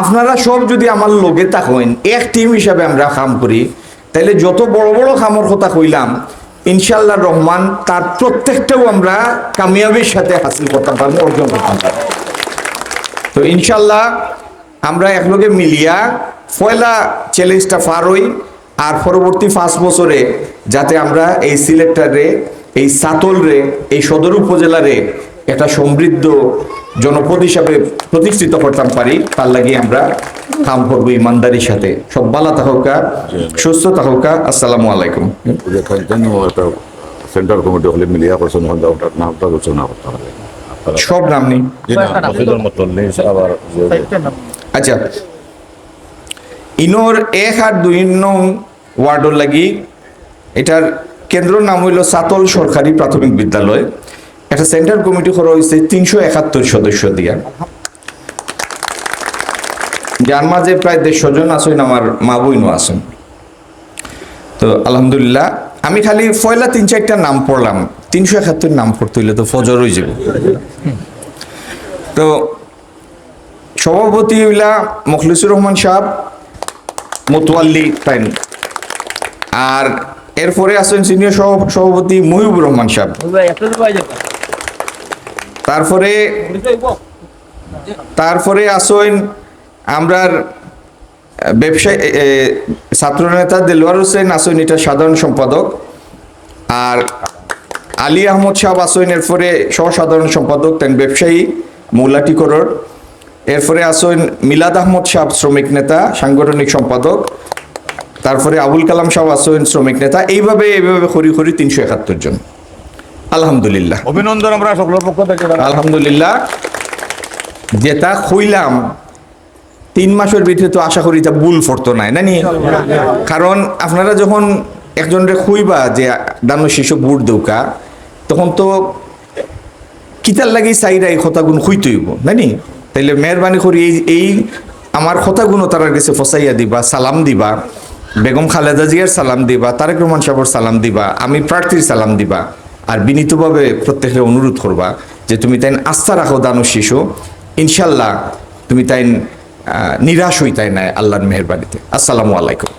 আপনারা সব যদি আমার লগে থাকেন, এক টিম হিসাবে আমরা কাম করি তাহলে যত বড় বড় কামর কথা কইলাম ইনশাল্লাহ রহমান তার প্রত্যেকটাও আমরা কামিয়াবির সাথে হাসিল করতে পারব, অর্জন করতে পারব। তো ইনশাল্লাহ আমরা একলগে মিলিয়া পয়লা চ্যালেঞ্জটা পার হই, আর পরবর্তী পাঁচ বছরে যাতে আমরা এই সিলেক্টারে, এই সাতলরে, এই সদর উপজেলারে একটা সমৃদ্ধ জনপদ হিসাবে প্রতিষ্ঠিত করতাম পারি। তার লাগে আমরা কাম করব ইমানদারির সাথে। সব বালা থাকুকা, সুস্থ থাকুকা। আসসালামু আলাইকুম। যেখানে একটা সেন্টার কমিটি হলে মিলিয়া করছেন ওটার ঘোষণা করতে হবে সব নাম নেই। আচ্ছা। ইনোর এক আর দুই নং ওয়ার্ডর লাগি এটার কেন্দ্র নাম হইল সাতল সরকারি প্রাথমিক বিদ্যালয়। একটা সেন্টার কমিটি করা হয়েছে তিনশো একাত্তর সদস্য দিয়া। যার মাঝে প্রায় দেড়শো জন আসেন আমার মা বইনও আসেন তো আলহামদুলিল্লাহ, আমি খালি পয়লা তিন চারটা নাম পড়লাম। তিনশো একাত্তর নাম পড়তে হইলে তো ফজর হয়ে যাব। তো সভাপতি হইলা মখলিসুর রহমান সাহেব, মতোয়াল্লি তাইন। আর এরপরে আছেন সিনিয়র সভাপতি মহিবুর রহমান সাহেব। তারপরে তারপরে আসেন আমরার ব্যবসায়ী ছাত্রনেতা দেলোয়ার হোসেন আসেন এটা সাধারণ সম্পাদক আর আলী আহমদ সাহেব আসেন এরপরে সহ সাধারণ সম্পাদক তেন ব্যবসায়ী মৌলাটিকরর এরপরে আসেন মিলাদ আহমদ সাহেব শ্রমিক নেতা সাংগঠনিক সম্পাদক তারপরে আবুল কালাম সাহেব আসেন শ্রমিক নেতা এইভাবে এইভাবে খড়ি খড়ি তিনশো একাত্তর জন আলহামদুলিল্লাহ। অভিনন্দন আমরা সকলের পক্ষ থেকে। আলহামদুলিল্লাহ। যেটা খুইলাম তিন মাসের ভিতরে তো আশা করি তা ভুল ফরতো নাই নানি কারণ আপনারা যখন একজনরে খুইবা যে দানো শিশু বুট দৌকা তখন তো কিতার লাগি চাইরা এই কথাগুণ খুইতইব নানি তাইলে মেহরবানি করি এই এই আমার কথাগুলো তারা কাছে ফসাইয়া দিবা সালাম দিবা বেগম খালেদা জিয়ার সালাম দিবা তারেক রহমান সাহেবের সালাম দিবা আমি প্রার্থীর সালাম দিবা। আর বিনীতভাবে প্রত্যেকে অনুরোধ করবা যে তুমি তাই আস্থা রাখো দানো শিশু। ইনশাল্লাহ তুমি তাই নিরাশ হই তাই নাই আল্লাহর মেহরবানিতে আসসালামু আলাইকুম।